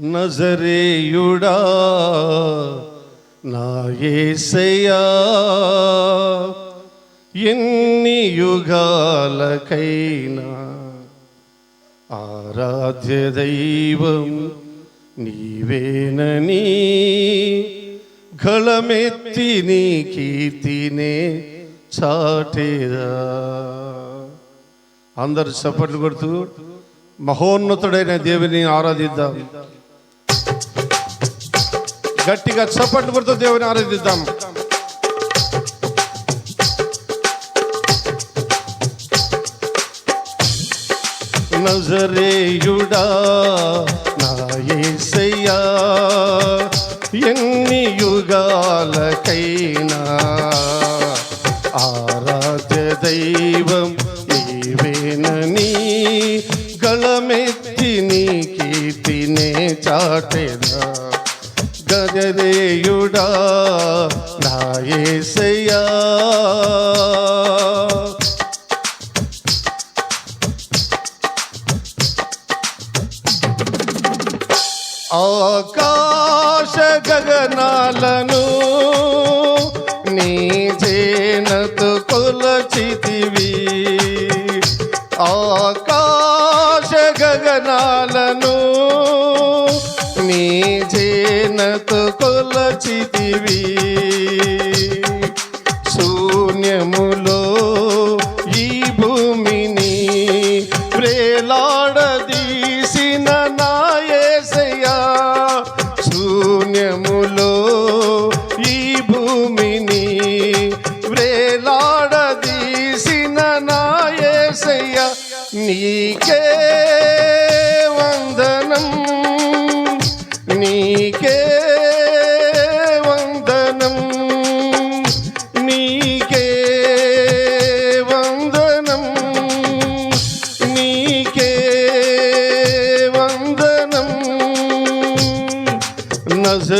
నజరేయుడా నా యేసయ్యా ఎన్ని యుగాలకైనా ఆరాధ్య దైవం నీవేనని గళమెత్తి నీ కీర్తినే చాటేదా. అందరు చప్పట్లు కొడుతూ మహోన్నతుడైన దేవుని ఆరాధిద్దాం. గట్టిగా చప్పట్లు కొడుతూ దేవుని ఆరాధిద్దాం. నజరేయుడా నా ఎన్ని యుగాలకైనా ఆరాధ్య దైవం నీవేనని గళమెత్తి నీ కీర్తినే చాటేనా. గజరేయుడా నాయసయ్యా ఆకాశ గగనాలను నీ పుణ్యములో ఈ భూమిని ప్రేలాడదీసిన నాయసయా శూన్యములో ఈ భూమిని ప్రేలాడదీసిన నాయసయ్యా. నీకే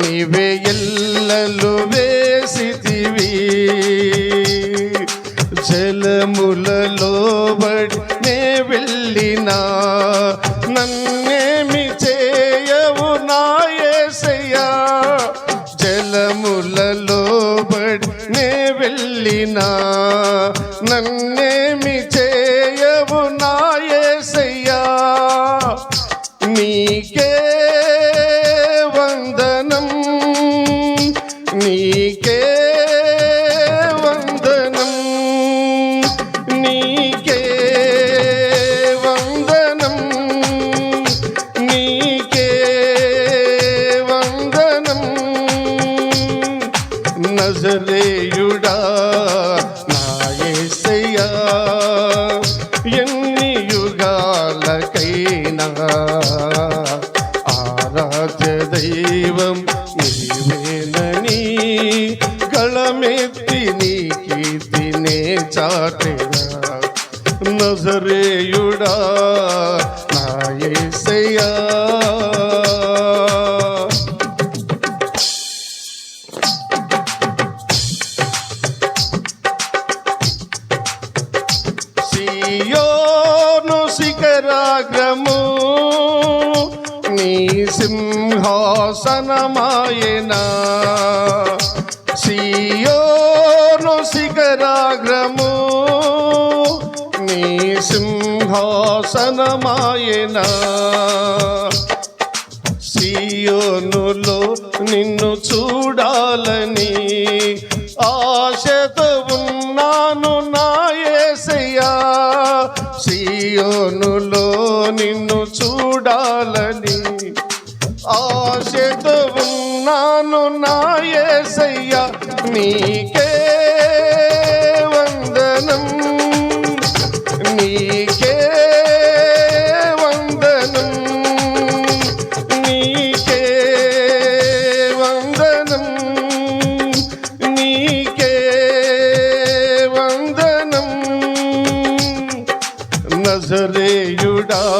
నీవే ఎల్లలు వేసితివి. జలములలో బడి నే వెళ్ళినా నన్నేమి చేయవు నాయసయ్యా జలములలో బడి నే వెళ్ళినా నన్నే నీకే వందనం నీకే వందనం నీకే వందనం. నజరేయుడా నా ఎన్ని యుగాలకైనా నీ కీర్తినే చాటెదా నజరేయుడా నాయసయ్యా సియోను శిఖరాగ్రము నీ సింహాసనమాయనా. సియోను శిఖరాగ్రము నీ సింహాసనమాయన. సియోనులో నిన్ను చూడాలని ఆశతో ఉన్నాను నాయసయ్యా సీయోనులో సియోనులో నిన్ను చూడాలని ఆశతో ఉన్నాను నాయసయ్యా నీకే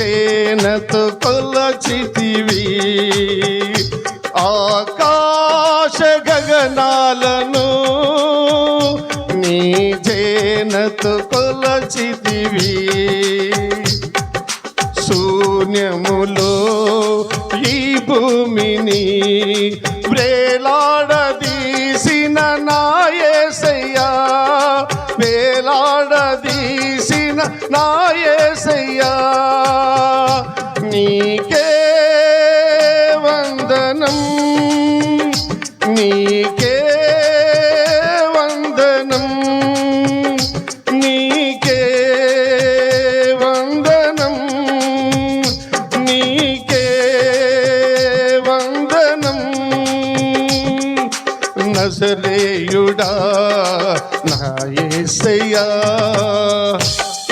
జేనతో కొలచితివి. ఆకాశ గగనాలను నీ జేనతో కొలచితివి. శూన్యములో ఈ భూమిని వేలాడదీసిన నాయసయ్యా వేలాడ వేలాడదీసిన నాయసయ్యా నీకే వందనం నీకే వందనం నీకే వందనం నీకే వందనం. నజరేయుడా నా యేసయ్యా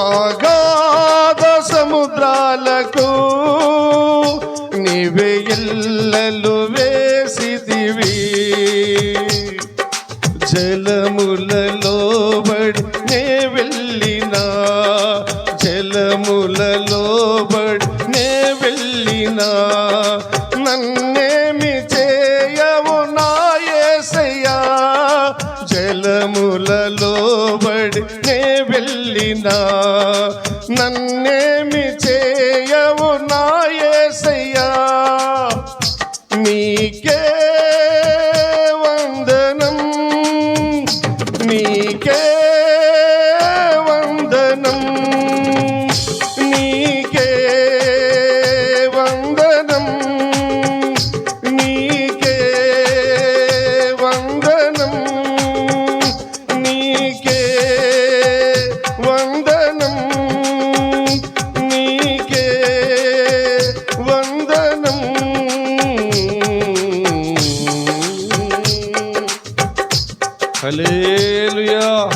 అగాధ సముద్రాలకు నీవే ఇల్లలు వేసిదివి జలములలో బడి నే వెళ్ళిన జలములలో బడి నే వెళ్ళినా. que